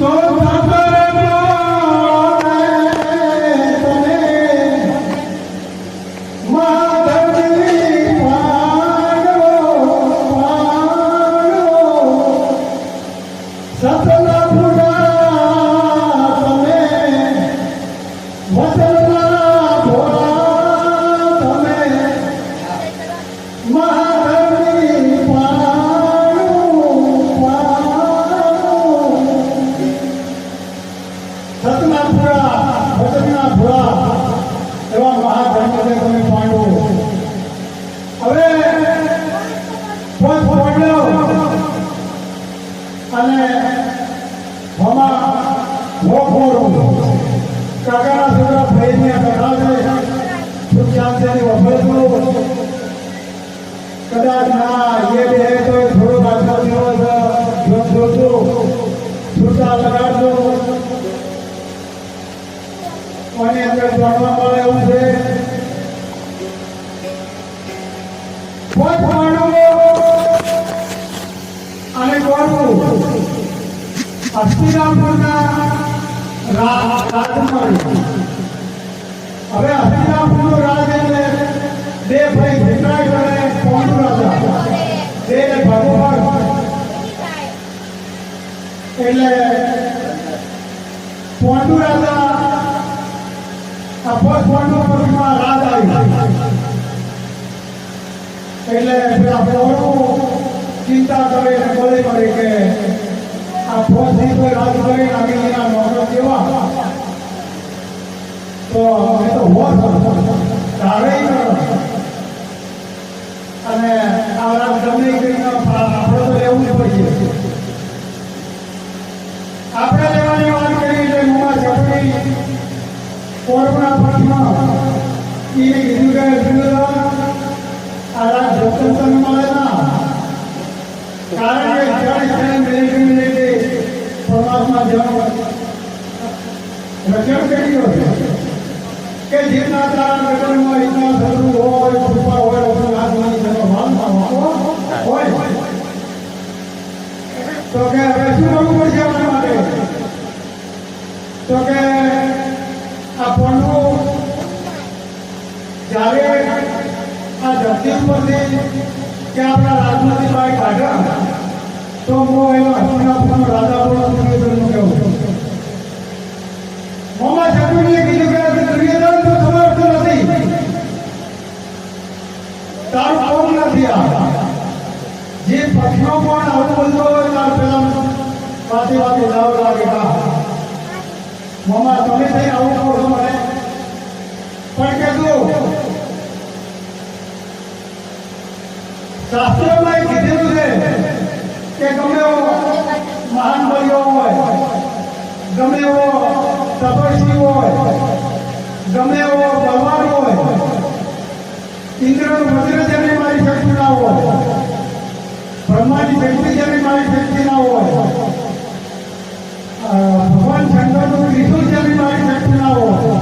તો સાંભળ કદાચ ના એ બે તો થોડો પાછો દિવસ જોત જોતું છૂટા લગાડજો કોને અંદર જાણવા મળે એવું છે અને હસ્તિનાપુરના રાજકુમારી હવે હસ્તિનાપુરનો રાજ એટલે બે ભાઈ રાજા બે ને ભગવાન એટલે પોંડુ રાજા આ પૌંડુ પક્ષમાં રાજ આવી એટલે આપણે ચિંતા કરે અને બોલે કરે કે આ ફોજની કોઈ રાજ કરે આગળ એના નોકરો કેવા? તો અમે તો હોત તારે અને આ રાજ ગમે કરીને આપણે તો લેવું જ પડશે આપણે લેવાની વાત કરી એટલે મુવા ચપડી કોર્ટના પક્ષમાં એ કીધું કે વિરોધ આ રાજ જોતન મળે ના કારણ કે જ્યારે જ્યારે મિલિટરી મિલિટરી પરમાત્મા જન્મ રચન કર્યો કે જેના તારા ગગનમાં ઇતના સદરૂપ હોય કૃપા હોય અપને આત્માની જેનો ભાન હોય તો કે હવે શું પડશે આપણા માટે. તો કે આ પોંડું જ્યારે આ ધરતી ઉપરથી કે આપણા રાજમાંથી બહાર કાઢ્યા, તો હું એનો હસ્તિનાપુરનો રાજા પણ દુર્યોધનનું કહેવું. મોમા શત્રુજીએ કીધું કે દુર્યોધન તો સમર્થ નથી. તારું કોમ નથી આ. જે પ્રશ્નો પણ આવું બોલતો હોય તાર પેલા વાતે વાતે લાવ લાગે હા મોમા તમે થઈ આવું કહો છો મને પણ કીધું શાસ્ત્રોમાં કીધેલું છે કે ગમે એવો મહાન બળીઓ હોય ગમે એવો તપસ્વી હોય ગમે એવો બળવાન હોય ઇન્દ્રનું વજ્ર જેને મારી શક્તિ ના હોય બ્રહ્માની શક્તિ જેને મારી શક્તિ ના હોય અ, ભગવાન શંકરનું ત્રિશુલ જેની મારી શક્તિ ના હોય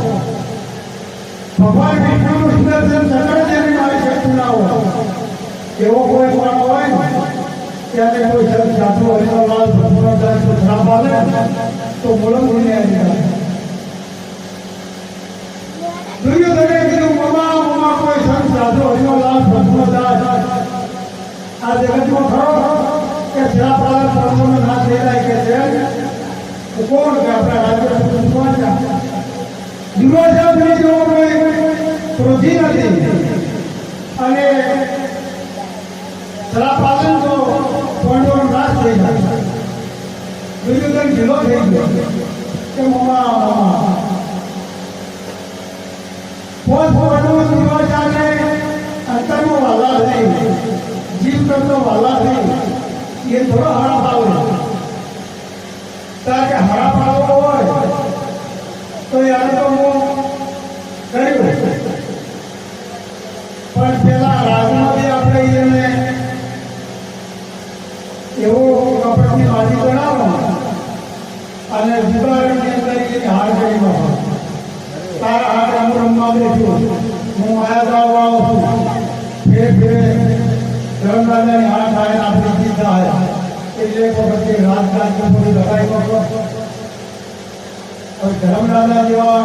ભગવાન વિષ્ણુનું સુદર્શન ચક્ર જેની મારી શક્તિ ના હોય એવો કોઈ પણ હોય ત્યારે કોઈ સંત સાધુ લાલ ભગવાન આવે તો મુલંગીને આવી જાય દુર્યોધને કીધું, મમા મમા, કોઈ સંત સાધુ ભસ્મ દાસ આ જગતમાં ખરો કે શ્રાપ આવે પ્રભુનો નાશ જાય કે છે? કોણ કે આપણા રાજ્ય કોણ છે દુર્યોધન જેવો કોઈ ક્રોધી નથી અને શ્રાપ આવે ને તો પાંડવોનો નાશ થઈ જાય દુર્યોધન ઢીલો થઈ ગયો કે મમા પોત પોતાનું થઈ જીવ કરતો વાલા થઈ એ થોડો હરા પાવે કારણ કે હરા પાડવો હોય તો યાર તો હું કર્યું પણ પેલા રાજમાંથી આપણે એને એવો કપડની વાજી બનાવો અને વિભાગની અંદર એની હાર કરી નાખો તારા હાથ રમ રમવા બેઠું હું આયા જાવ આવું છું ફેર ફેર ધર્મરાજાની હાથ થાય આપણી જીત થાય એટલે એક વખત રાજકાજ બધું લગાઈ શકો પણ ધર્મરાજા જેવા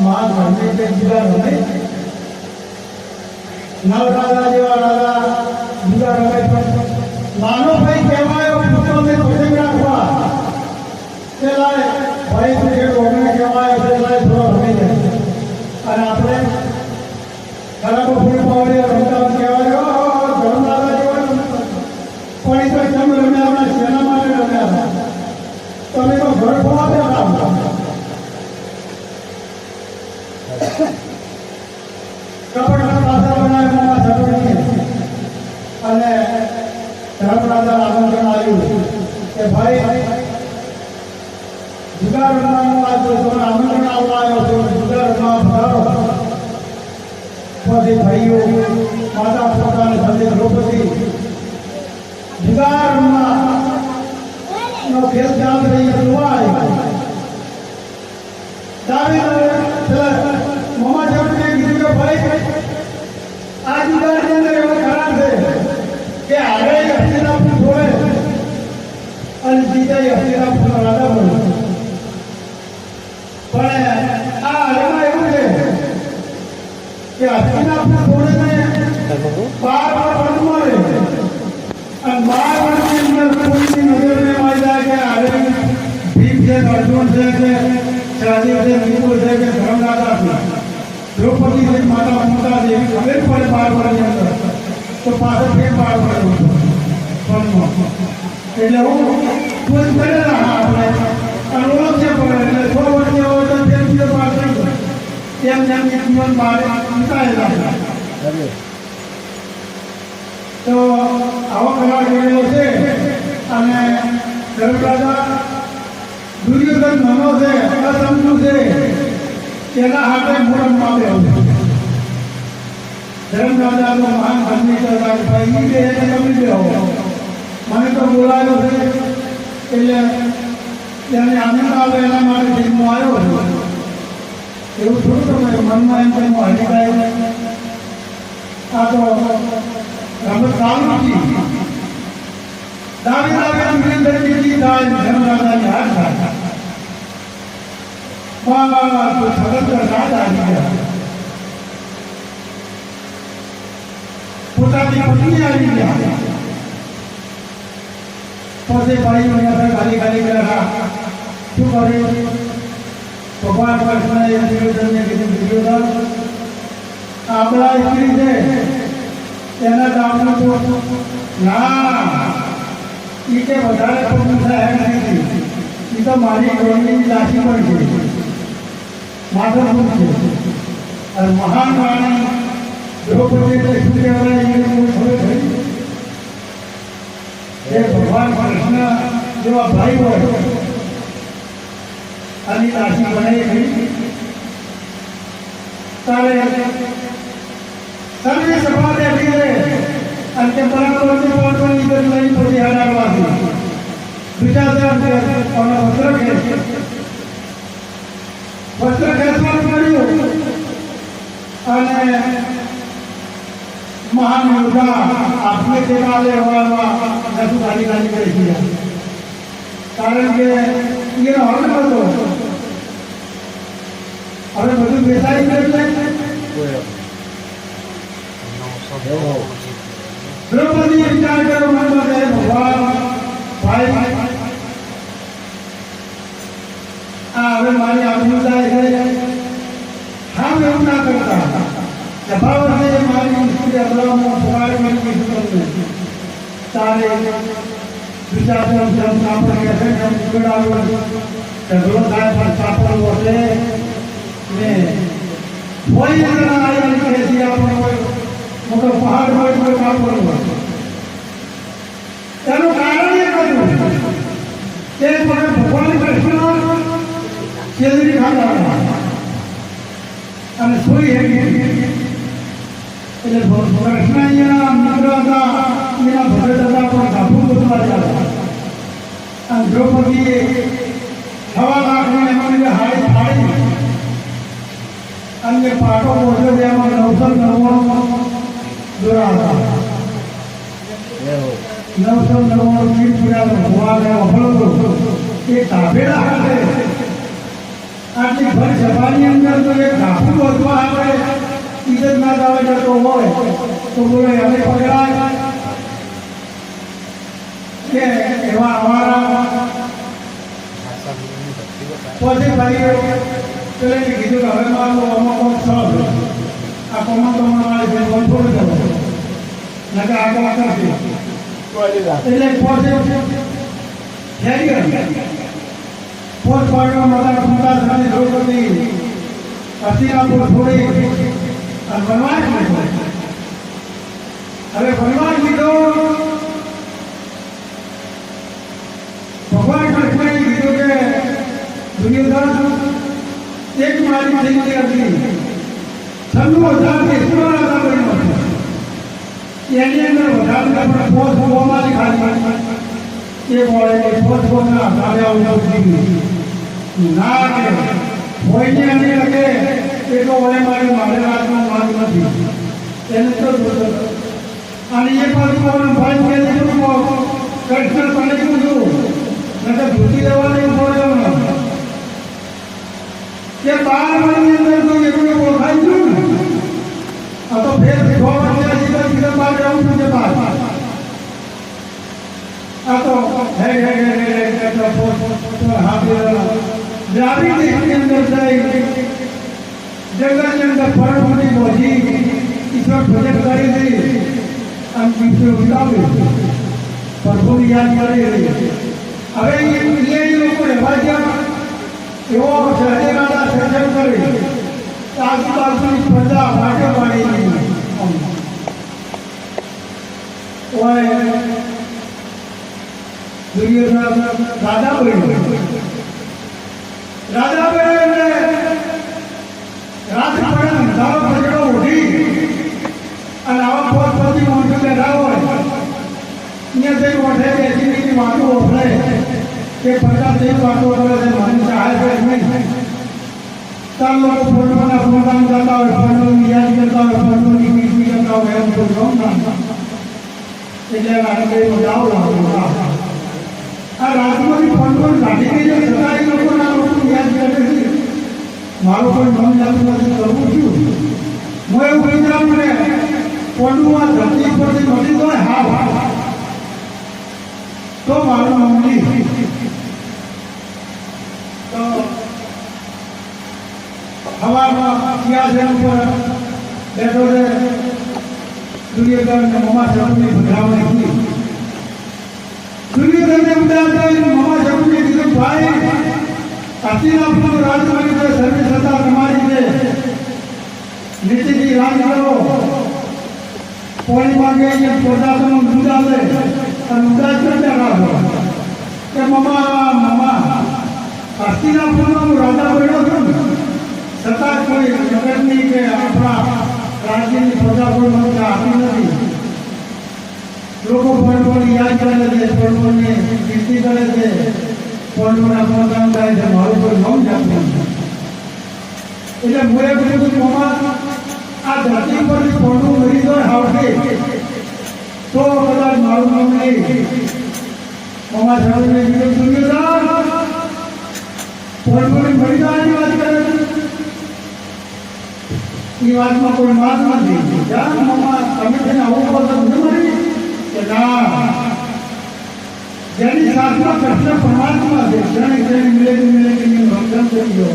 મહાન ધર્મી કે જુદા રમે નવરાજા જેવા રાજા જુદા રમે પણ નાનો ભાઈ કહેવાયો પુત્રોને પસંદ રાખવા પેલા ભાઈ તું જે ઓગણે કહેવાય પેલા થોડો રમી જાય અને આપણે ખરાબ ફૂલ પાવડે રમતા કહેવાય "ઓ, ધર્મરાજા જેવા પણ એ તો કેમ આવ્યું કે ભાઈ, જુદા રમવાનું આ જો તમને આમંત્રણ આવ્યો છે જુદા રમવા પછી ભાઈઓ માતા પોતાને સાથે દ્રૌપદી જુદા રમવા કે ભાઈ આ જુદાની અંદર એવો ખરાબ છે કે છોડે બને પણ આ હારેમાં એવું છે કે હસ્તિનાપુર છોડીને બાર વાર વન મળે અને બાર વર્ષની અંદર નજરને જાય કે હારે ભીમ છે, અર્જુન છે કે શાદી છે વિપુલ છે કે ધર્મદાતા છે. દ્રૌપદી છે, માતા મમતા છે એવી પડે બાર વર્ષની અંદર. તો પાછળ ફેર બાર વર્ષ એટલે હું કોઈ કરેલા આપણે. અને છે પણ એટલે છ વર્ષની હોય તો તેમ છે જાય તેમ તેમ જીવન બહાર નીકળેલા તો આવો કરાર કરેલો છે અને ધર્મરાજા દુર્યોધન નાનો છે અસમજુ છે તેના હાથે મોરમમાં આવ્યો ધર્મરાજા તો મહાન ધર્મી હતા કે ભાઈ ઈ બે એને મને તો બોલાયો છે, એટલે તેને આનંદ આવે એના માટે જન્મ આવ્યો છે. એવું થોડું તમે મનમાં એમ કંઈ હરી ગયો આ તો રમત ચાલુ હતી દાવી દાવી વિરેન્દ્ર કેટલી થાય ધર્મરાજાની હાથ થાય. ભગવાન કૃષ્ણએ દુર્યોધનને કીધું દુર્યોધન આપણા તેના દામનો તો ના એ કે વધારે પગલું થાય એમ નથી. એ તો મારી ગોળની લાઠી પણ છે. માધવપુર છે. અને મહાન રાણી દ્રૌપદી એટલે શું કહેવાય, એને ખબર થઈ એ ભગવાન કૃષ્ણ જેવા ભાઈ હોય, આની લાશી બનાવી થઈ તારે સર્વે સભા બેઠી રહે. અને તે પરાક્રમથી પહોંચવાની કરી લઈ પછી હરાડવાથી બીજા દિવસે અમે વસ્ત્ર ખેંચ અને મહાન યોદ્ધા કરી ગયા કારણ કે એનો હક હતો હવે બધું બેસાડી ગયું છે દ્રૌપદી વિચાર કર્યો મનમાં કે ભગવાન ભાઈ છે. કરી કોઈ ના પહાડ હોય કોઈ એનું કારણ એ કહ્યું કે મને ભગવાન કૃષ્ણ અને સોઈ એટલે કૃષ્ણ અહીંયા મિત્ર હતા. એના ભગત હતા, પણ ગાભુ ગોતવા હતા. અને દ્રૌપદીએ સવા લાખની એમાં હાડી ફાડી અને પાટો મોઢો એમાં નવસો નવ્વાણું નવસો નવ્વાણું વીર પૂર્યા વફળો એ તાભેડા હાથે આટલી અંદર તો ઇજ્જત ના દાવા તો એવા અમારા પછી ભાઈ પેલે કીધું કે હવે મારું અમુક સ્થળ આ કોમા તો મારે કંટ્રોલ જવું નકર વનવાસ લીધો ભગવાન કૃષ્ણએ કીધું કે દુર્યોધન એક મારી થઈ ગઈ હતી. છન્નું હજાર એની અંદર વધારે આપણે પોત હોવામાં ખાલી એ બોલે પોત પોતના તારે આવતા ઉઠી ના કે કોઈને એની લગે એ તો ઓલે મારે મારે હાથમાં માર્ગ નથી એને તો અને એ પાછું મને ભાઈ કહે છે કૃષ્ણ તને કીધું નકર ભૂતી દેવાની પડે કે બાર મહિની અંદર તો એકલું ઓળખાઈ ગયું આ તો ફેર છ વર્ષે સીધા સીધા બહાર જવું છું કે બહાર આ તો હે હે હે હે હે કરતા પોત પોત હાથે દ્રાવિડ દેશની અંદર જઈ જંગલની અંદર પરમપતિ પહોંચી ઈશ્વર પ્રોજેક્ટ કરી હતી અને દિવસે ઉતાવ્યું પ્રભુની યાદ કરી રહી હવે એ એ લોકો રહેવા ગયા એવો શહેરીવાળા સર્જન કરી આજુબાજુની પ્રજા માટે પાડી ઓય દુર્યોધન રાધાભાઈ રાજા બન્યો એટલે રાજપણ ધારો પ્રજ્ઞો ઉઠી અને આવા પોત પછી મોટું બેઠા હોય. અહીંયા જઈ ઓઠે બેસી બીજી વાતો ઓફરે કે પ્રજા તે વાતો કરે છે મને સહાય કરે નહીં? ચાર લોકો ફોટોના ફોટાનું કરતા હોય ફોટોની યાદ કરતા હોય કીર્તિ હોય, એમ તો એટલે આપણે જાઓ લાવો આ રાજમાંથી ફોટો રાખી દઈએ છતાં લોકોના લોકો યાદ કરે છે મારું કોઈ મન જાતું નથી કરવું છું હું એવું કહી દઉં મને પંડુમાં ધરતી પરથી મળી જાય હા તો મારું મમ્મી તો હવામાં સિંહાસન ઉપર બેઠો છે. દુર્યોધન મમા શબ્દની કરી દુર્યોધનને ઉદાર થઈ મમા શબ્દને કીધું, ભાઈ હસ્તિનાપુરનું રાજમાર્ગ છે, સર્વે સત્તા તમારી છે. નીતિથી રાજ કરો. કોઈ માંગે પ્રજાનું દૂધ આવે, અને ઉદાસ કરતા રાખો કે મમા મમા હું રાજા બન્યો છું. ને છતાં કોઈ જગતની કે આપણા રાજ્યની પ્રજા કોઈ મને આપી નથી. લોકો પડપોની યાદ કરે છે પડપોની કીર્તિ કરે છે. પડપોના પ્રોગ્રામ થાય છે, મારું કોઈ નામ જાણતું એટલે હું એ કહ્યું કે આ ધરતી પર પડવું મરી જાય આવશે. તો કદાચ મારું નામ નહીં. મમા સાહેબને કીધું દુર્યોધન પડપોની મરી જવાની વાત કરે છે એ વાતમાં કોઈ માત નથી. તમે તેને આવું કહો કે ના. જેની સાથમાં કૃષ્ણ પરમાત્મા છે. જેને જેને મિલે કે મિલે કે એનું રક્ષણ કરી ગયો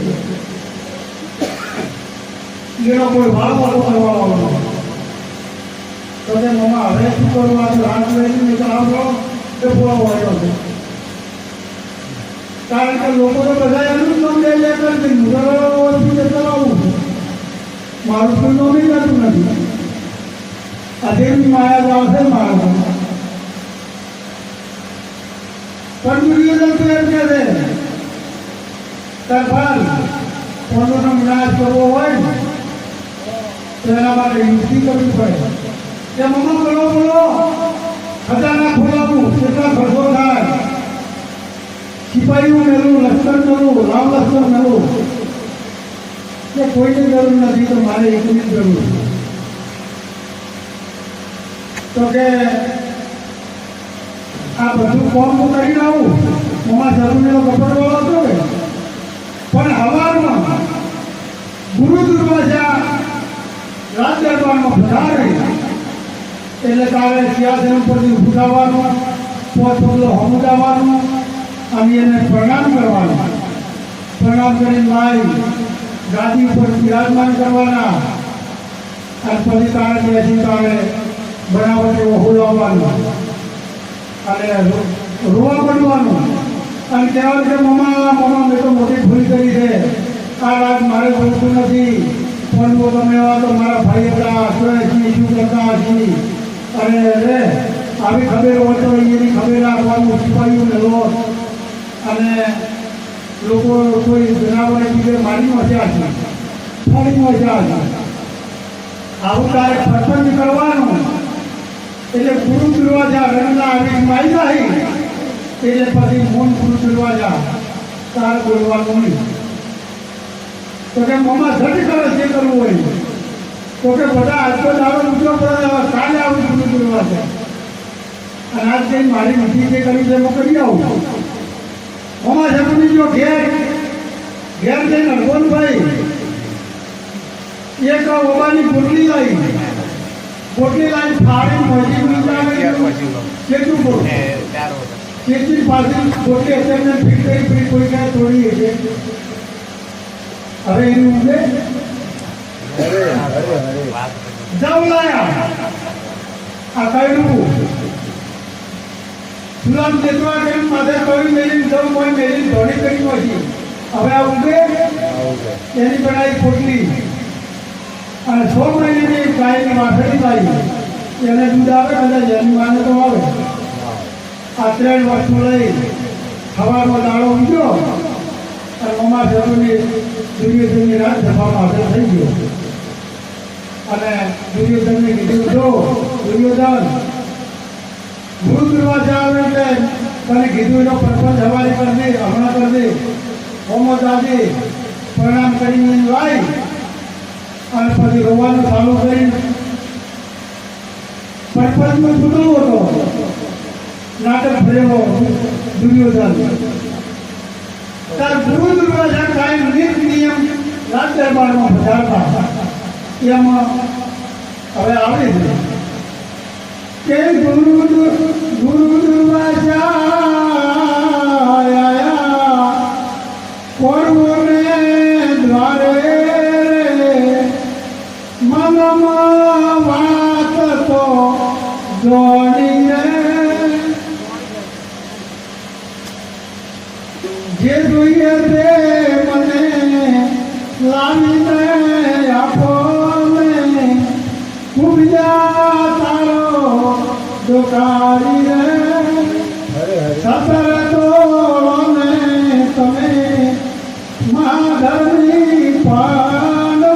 એનો કોઈ ભાવ વાળો કરવાનો. તો તે મમ્મા હવે શું કરવા આ હાથ લઈને તો આવડો તે પૂરો વાળ્યો છે. કારણ કે લોકો તો બધા એનું જ નામ લે લે કરે છે મુગલોથી જતા આવું મારું કોઈ નામ જતું નથી. અધેરની માયા જાવ છે મારો પણ દુર્યોધન તો એમ કે છે તરફાલ કોનો વિનાશ કરવો હોય તો એના માટે યુક્તિ કરવી પડે. કે મમ્મા બોલો બોલો, ખજાના ખોલાવું, કેટલા ખર્ચો થાય? સિપાહીઓ મેળવું લશ્કર મેળવું રામ લશ્કર મેળવું કે કોઈને જરૂર નથી, તો મારે એકની જરૂર તો કે આ બધું ફોર્મ હું કરી લાવું મમા જરૂરીનો કપડવાળો હતો ને પણ હવારમાં ગુરુ દુર્વાસા રાજ દરબારમાં પધારે એટલે તારે સિંહાસન ઉપરથી ઊભું પોત પગલો હમુદાવાનું અને એને પ્રણામ કરવાનું. પ્રણામ કરીને લાવી ગાદી ઉપર બિરાજમાન કરવાના. અને પછી તારે બેસી તારે એવો ઓહુલાવવાનું અને રોવા પડવાનું. અને કહેવાનું કે મમ્મા મમા મેં તો મોટી ભૂલ કરી છે. આ રાત મારે બોલતું નથી. પણ હું તમે એવા તો મારા ભાઈ હતા છીએ શું કરતા હતી અને રે, આવી ખબર હોય તો એની ખબર આપવાનું ને લો. અને લોકો કોઈ જનાવરે બીજે મારી મજા છે. ફરી મજા છે. આવું તારે પસંદ કરવાનું. એટલે ગુરુ દરવાજા રંગના આવી માઈ જાય. એટલે પછી મોન ગુરુ દરવાજા તાર બોલવાનું નહીં. તો કે મમ્મા ઝટ કરે જે કરવું હોય. તો કે બધા આજનો દાડો ઊંચો પડે કાલે આવું ગુરુ દરવાજા. અને આજ કંઈ મારી નથી જે કરી છે એમાં કરી આવું. મમ્મા જમીન જો ઘેર ઘેર જઈને હરગોનભાઈ એક ઓબાની પોટલી લાવી પોટલી લાવી ફાડી મજી મીઠા કેટલું બોલ? કેટલી પાસે પોટલી અત્યારે ફીટ કરી ફીટ કોઈ ક્યાં તોડી હશે? હવે એની ઉંદે જાવ લાયા. આ કયું સુલામ જેતવા કરીને માથે કોઈ મેલી જવું કોઈ મેલી ધોળી કરી પછી? હવે આ ઉગે? એની બનાવી પોટલી અને છ મહિનાની ગાયની વાસળી ગાય એને દૂધ આવે, કદાચ એની માને તો આવે આ ત્રણ વસ્તુ લઈ હવાનો દાડો ઊંઘ્યો અને મમા જરૂરી દુર્યોધનની રાત સભામાં હાજર થઈ ગયો. અને દુર્યોધનને કીધું, જો દુર્યોધન દરવાજા આવે એટલે તને કીધું એનો પ્રપંચ હવાલે કરી દે હમણાં કરી દે હોમો દાદી પ્રણામ કરીને લાવી અને પછી રોવાનું ચાલુ કરીને પરપંચમાં છૂટો હતો. નાટક ભરેલો દુર્યોધન ત્યારે ગુરુ દરવાજા કાંઈ નિત નિયમ રાજ દરબારમાં પધારતા એમાં હવે આવે છે કે ગુરુ ગુરુ દરવાજા આયા કોરવોને દ્વારે મનમાં વાત તો જોડીને જે જોઈએ કુબજા તારો દુકાળી રે. સતર તોળને તમે માધવની પાડો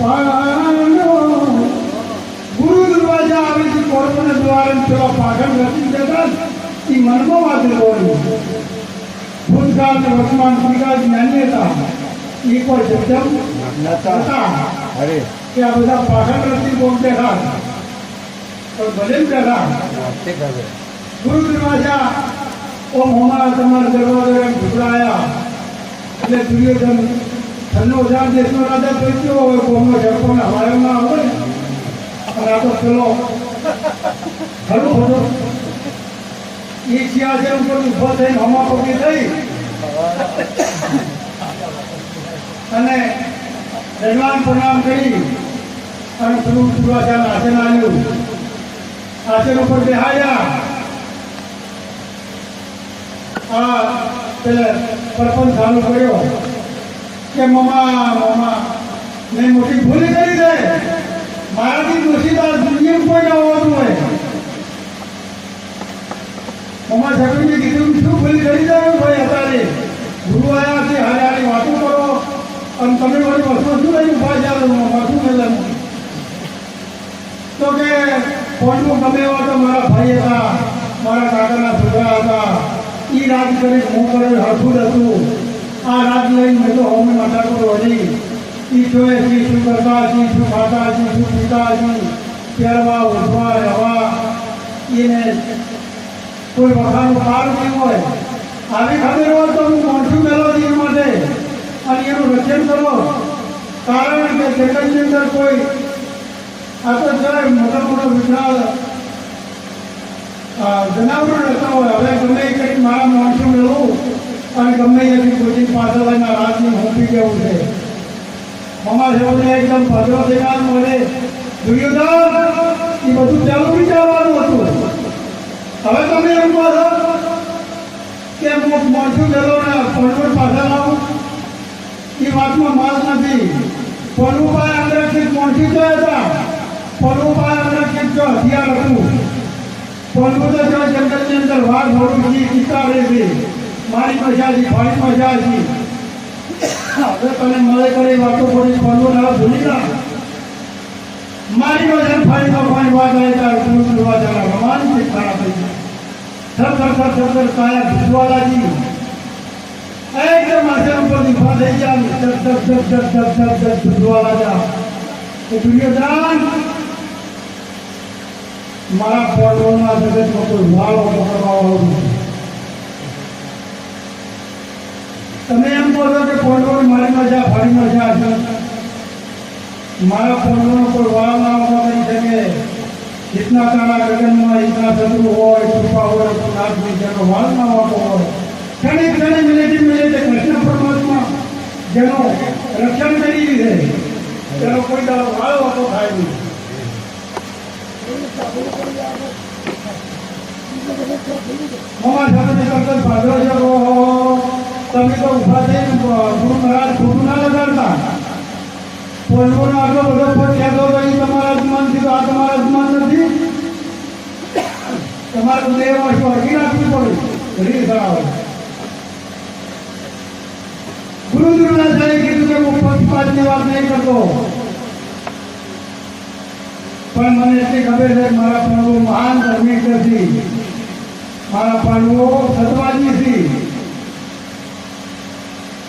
પાડો ગુરુ દરવાજા આવે છે કોર્પોને દ્વારા પેલા પાછળ રચી જતા એ મનમાં વાત લેવાની ભૂતકાળ ને વર્તમાન વિકાસ જ્ઞાની હતા એ કોઈ અરે કે આ બધા પાછળ નથી બોમ બેઠા. પણ ભલે જ ખબર ગુરુ દરવાજા ઓમ હોમા તમારા દરવાજો એમ ઘૂસરાયા એટલે દુર્યોધન ઠંડો જાણ દેશનો રાજા પહોંચ્યો હોય? કોમનો ઝડપો ને હવાયોમાં આવે હોય? અને આ તો પેલો ખરું ખોટું એ સિંહાસન ઉપર ઊભો થઈને હમા પગી થઈ. અને ભગવાન પ્રણામ કરી. અને ગુરુ દરવાજાનું આસન આવ્યું આસન ઉપર બેહાયા આ પેલે પરપંચ ચાલુ કર્યો કે મમા મમા મેં મોટી ભૂલ કરી છે. મારાથી દોષિત દુનિયા કોઈ ના હોતું હોય. મમા સગડીને કીધું શું ભૂલ કરી જાય ભાઈ અત્યારે? ગુરુ આવ્યા છે, હારે હારી વાતો કરો. અને તમે મારી વસ્તુ શું લઈને ઊભા જાઓ મમા શું મેલન તો કે કોણનું ગમે એવા તો મારા ભાઈ હતા, મારા કાકાના છોકરા હતા. એ રાજ કરી હું કરે, હરખું હતું. આ રાજ લઈને મેં તો હોમ કરો. હજી એ જોએ છે શું કરતા છે શું ખાતા છે શું પીતા છે પહેરવા, ઉઠવા, રહેવા. એને કોઈ વખાનું કાર નહીં હોય. આવી ખબર હોય તો હું મોટું એ માટે અને એનું રક્ષણ કરો. કારણ કે જગતની અંદર કોઈ આ તો જરાય મોટા મોટા વિશાળ જનાવરો રહેતા હોય. હવે ગમે કંઈક મારા માણસો મેળવું અને ગમે એથી કોચિંગ પાછળ લઈને રાતની હોપી જવું છે. અમારા જેવને એકદમ ભદ્રો દેખાડ મળે દુર્યોધન, એ બધું ચાલુ વિચારવાનું હતું. હવે તમે એમ કહો છો કે હું મોટું ગયેલો ને પડવડ પાછળ આવું? એ વાતમાં માલ નથી. પલુભાઈ અંગ્રેજી મોઢી ગયા હતા. પલુભાઈ અંગ્રેજી જો હથિયાર હતું પલુ તો જો જંગલની અંદર વાઘ ભરું છે ચિત્તા રહે છે મારી મજા છે ફાળી મજા છે હવે તને મળે કરે વાતો કરી પલુ ના ભૂલી ના મારી મજા ફાળી માં ફાળી વાત આવે તાર પૂરું કરવા જરા ભગવાન છે ખરાબ થઈ ગયા થર થર થર થર થર કાયા ભૂસવાલાજી એકદમ આસન ઉપર ઊભા થઈ ગયા ધક ધક ધક ધક ધક ધક ધક ભૂસવાલા જા એ દુર્યોધન મારા પોટોના જગતમાં કોઈ વાળો પકડવાવાળો નથી. તમે એમ કહો છો કે પોટોને મારીમાં જા ફાડીમાં જા મારા પોટોનો કોઈ વાળો ના પકડી શકે. જેટલા તારા ગગનમાં એટલા શત્રુ હોય કૃપા હોય તો નાથ જેનો વાળ ના વાપો હોય. ક્ષણે ક્ષણે મિલેટી મિલેટે કૃષ્ણ પરમાત્મા જેનો રક્ષણ કરી દીધે તેનો કોઈ દાડો વાળ વાપો થાય નહીં. થઈને તમારા તો સ્વર્ગી રાખવી પડે. રીત કીધું કે હું પક્ષપાતની વાત નહીં કરતો. પણ મને એટલી ખબર છે મારા પ્રભુ મહાન ધાર્મિક નથી મારા પાંડવો સતવાજી છે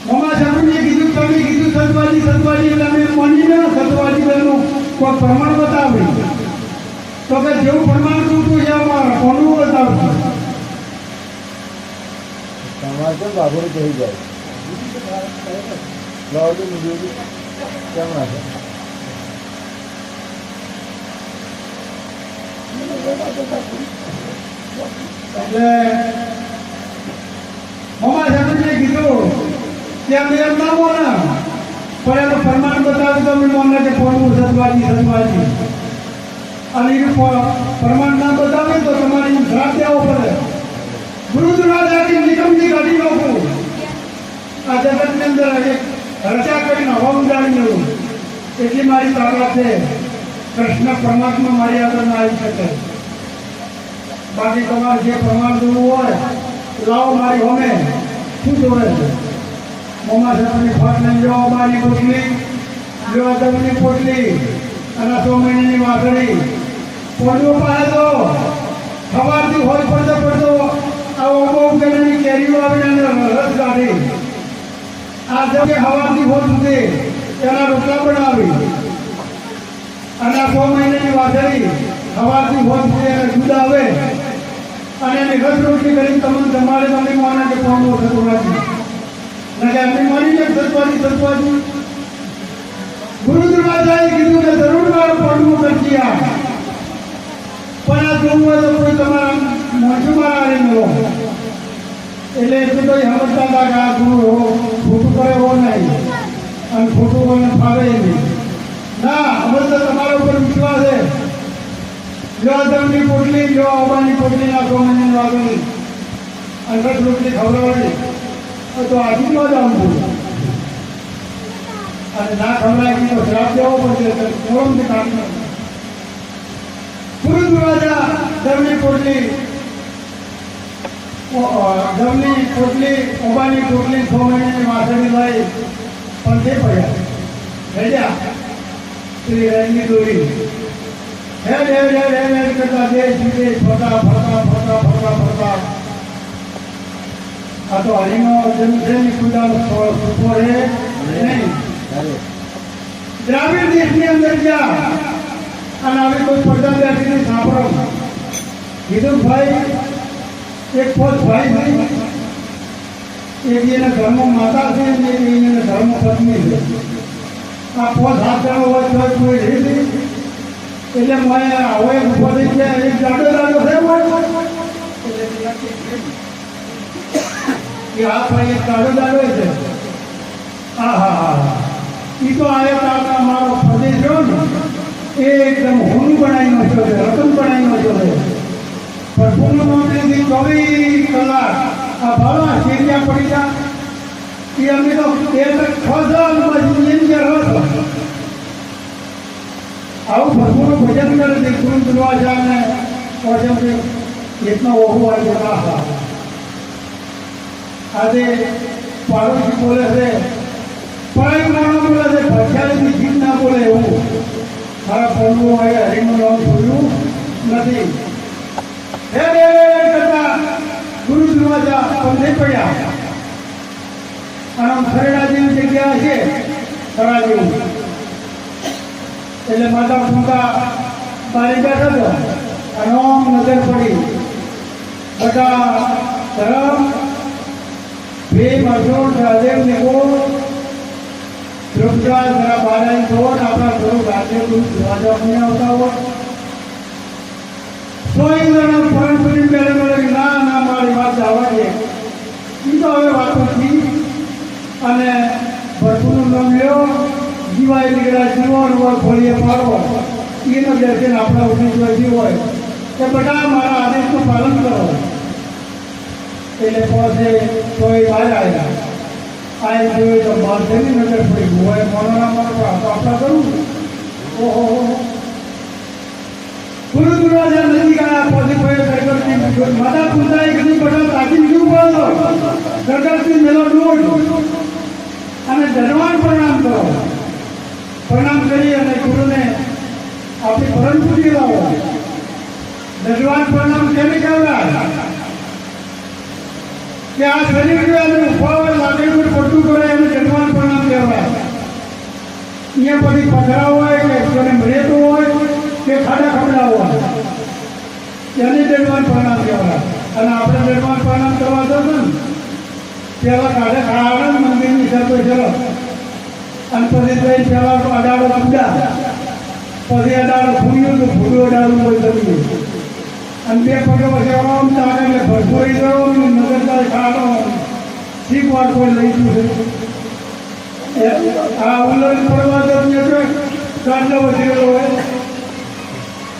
મમા શરણજીએ કીધું, તમે કીધું સતવાજી સતવાજી, એટલે અમે માની ના સતવાજી બહેનું કોઈ પ્રમાણ બતાવે. તો કે જેવું પ્રમાણ જોતું છે અમારા કોનું બતાવશું? તમારે કેમ બાબરો થઈ જાય? કેમ ના એટલે ના બતાવે તો તમારી દેવો પડે. ગુરુદ્વારાથી નિગમની કાઢી નાખું. આ જગતની અંદર રચા કરીને હવા ઉડાડી લેવું એટલી મારી તાકાત છે. કૃષ્ણ પરમાત્મા મારી આગળ ના આવી શકે. બાકી તમારે જે પ્રમાણ જોવું હોય, લાવો મારી હોમે. શું જોવે છે? મમ્મા સાહેબની ફટ લઈ લો મારી પોટલી. લો દમની પોટલી અને સો મહિનાની વાઘડી પોટલું પાસે તો. સવારથી હોય પડતો પડતો. આ ઓમો ઉકેલની કેરીઓ આવીને રસ કાઢી. આ કે હવાથી હોત સુધી તેના રોટલા બનાવી. અને સો મહિનાની વાઘડી સવારથી હોત સુધી એને દૂધ આવે. અને એની રસ રોટલી કરી તમને તમારે તમને માના કે પામો થતું ના કે માની ને સત્વાજી સત્વાજી ગુરુ કીધું કે જરૂર મારો પડવું કરતી આ. પણ આ જોવું તો કોઈ તમારા મોઢું મારા ન એટલે એટલું તો સમજતા હતા કે આ ગુરુ હો, ખોટું કરે હો નહીં. અને ખોટું કોઈને ફાવે નહીં. ના અમે તો તમારા ઉપર વિશ્વાસ છે. લ્યો દમની પોટલી, જો આવવાની પોટલી નાખો મને વાગણી અને રસ રોટલી ખવડાવવાની, તો આજુ જ આમ બોલું અને ના ખવડાવી તો શ્રાપ દેવો પડશે કોરમથી કાઢી પૂરું દ્વારા દમની પોટલી. દમની પોટલી ઓબાની પોટલી છ મહિનાની માથેની લઈ પણ તે પડ્યા. થઈ ગયા? શ્રી રંગની દોરી. હેડ હેડ હેડ હેડ હેડ કરતા દેશ વિદેશ ફરતા ફરતા ફરતા ફરતા ફરતા. આ તો હરિનો છે ને ખુદાનો સુખો રહે નહીં. અંદર ગયા. અને આવી કોઈ પડદા બેસીને સાંભળો. કીધું ભાઈ, એક પોત ભાઈ ભાઈ એક એના ધર્મ માતા છે ને એક પત્ની આ પોત હાથ હોય તો કોઈ રહે એટલે મેં હવે ઊભો થઈ ગયા, એક જાડો જાડો થયો હોય કે આ ભાઈ એક જાડો જાડો છે. હા હા હા એ તો આ એક આપણા મારો પ્રદેશ રહ્યો ને, એ એકદમ હોનું બનાવીનો છો છે રતન બનાવીનો છો. છે પૂર્ણ મંત્રીથી ચોવીસ કલાક આ ભાવા શેરિયા પડી ગયા એ અમે તો ત્રણ છ સાલ પછી જિંદગી રહો છો આવું ભરપૂર ભજન કરે છે ગુરુ દરવાજાને ભજન એટલો ઓહો આજે જતા હતા આજે પાડોશી બોલે છે પરાય માણસ બોલે છે ભરખ્યાની જીત ના બોલે એવું. મારા પ્રભુ હવે હરિનું નામ જોયું નથી. હે રે કરતા ગુરુ દરવાજા બંધ પડ્યા. અને ખરેડા જેવી જગ્યા છે ખરા જેવું એટલે માતા પૂતા મારી બેઠો હતા અને આમ નજર પડી. બધા ધરમ બે અર્જુન સહદેવ નિગોળ ધ્રુપદાસ જરા બારાઈ દોડ આપણા ગુરુ રાજ્ય ગુરુ ધ્વજા મને આવતા હોય. સોઈ જણા પરંપરી પહેલે બોલે કે ના ના, મારી વાત જવા દે એ તો હવે વાતો થી અને ભરપૂર નામ લ્યો. જીવાય નીકળ્યા જીવો રૂવા ખોલીએ પાડો એનું દર્શન આપણા ઉઠી જોઈતી હોય કે બધા મારા આદેશનું પાલન કરો એટલે પાસે કોઈ બહાર આવ્યા. આ જોઈએ તો બાંધેલી નજર પડી. હોય મોનોના મારો આપણા કરવું ઓહો ગુરુ દુરાજા નજીક આવ્યા પછી કોઈ ગરગરથી માતા પૂજાએ કીધું બધા તાકી શું બોલો ગરગરથી મેલો દૂર અને ધનવાન પ્રણામ કરો. પ્રણામ કરી અને ગુરુને આપણી પરમ પૂરી લાવો ધનવાન પ્રણામ કેમ કહેવાય? કે આ શરીર એને ઊભા હોય પડતું કરે, એને જન્માન પ્રણામ કહેવાય. અહીંયા પછી પથરા હોય કે કોને મરેતો હોય, કે ખાડા ખબડા હોય, એને ધનવાન પ્રણામ કહેવાય. અને આપણે ધનવાન પ્રણામ કરવા જશું ને પેલા કાઢે ખાડા, મંદિરની સાથે ચલો. અને પછી ત્યાં પેલા અડાડો કુડા પછી અડાડો ફૂલ્યો તો ફૂલ્યો અડાડું હોય કર્યું અને બે પગે પછી તારે એટલે ભરપૂરી ગયો નગરદાર ખાડો શીખ વાર કોઈ લઈ ગયું છે આ ઉલ્લન પડવા તો ગાંડો વધેલો હોય.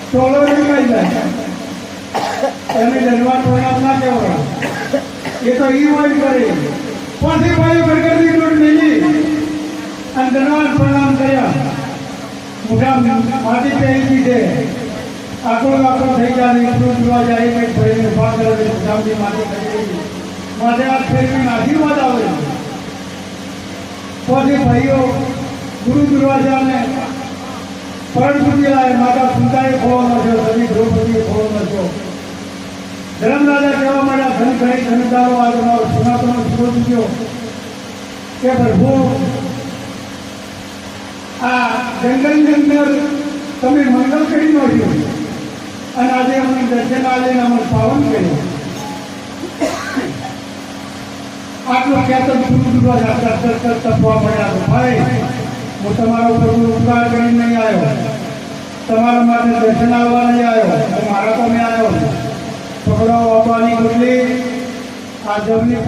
ટોળો નીકળી જાય. એને જન્મા ટોળા ના કહેવાય. એ તો ઈ હોય કરે. પછી ભાઈ બરગદની દૂર મેલી. અને ધનવાન પ્રણામ કર્યા. મોઢા માટી પહેરી દીધે. આકડો આકડો થઈ જાય એટલું જોવા જાય કંઈક ભરીને ઊભા કરે છે મોઢામાંથી માટી દીધી માથે હાથ ફેરવીને આશીર્વાદ આવે પછી ભાઈઓ, ગુરુ દુર્વાજાને પરમ પૂજી લાવે માતા સુતાએ ખોવાનો છો સતી દ્રૌપદીએ ખોવાનો છો. ધર્મરાજા કહેવા માંડ્યા, ધન ઘણી ધનદારો આ તમારો સનાતનો થયો. કે પ્રભુ આ જંગલની અંદર તમે મંગલ કરી નાખ્યું. અને આજે અમને દર્શન આજે અમને પાવન કર્યું. આટલો ખેતર ગુરુ દુર્વા જાતા તરત તપવા મળ્યા ભાઈ હું તમારો પ્રભુ ઉપકાર કરીને નહીં આવ્યો. તમારા માટે દર્શન આવવા નહીં આવ્યો. મારા તમે આવ્યો. પકડો આપવાની બદલી આ જમની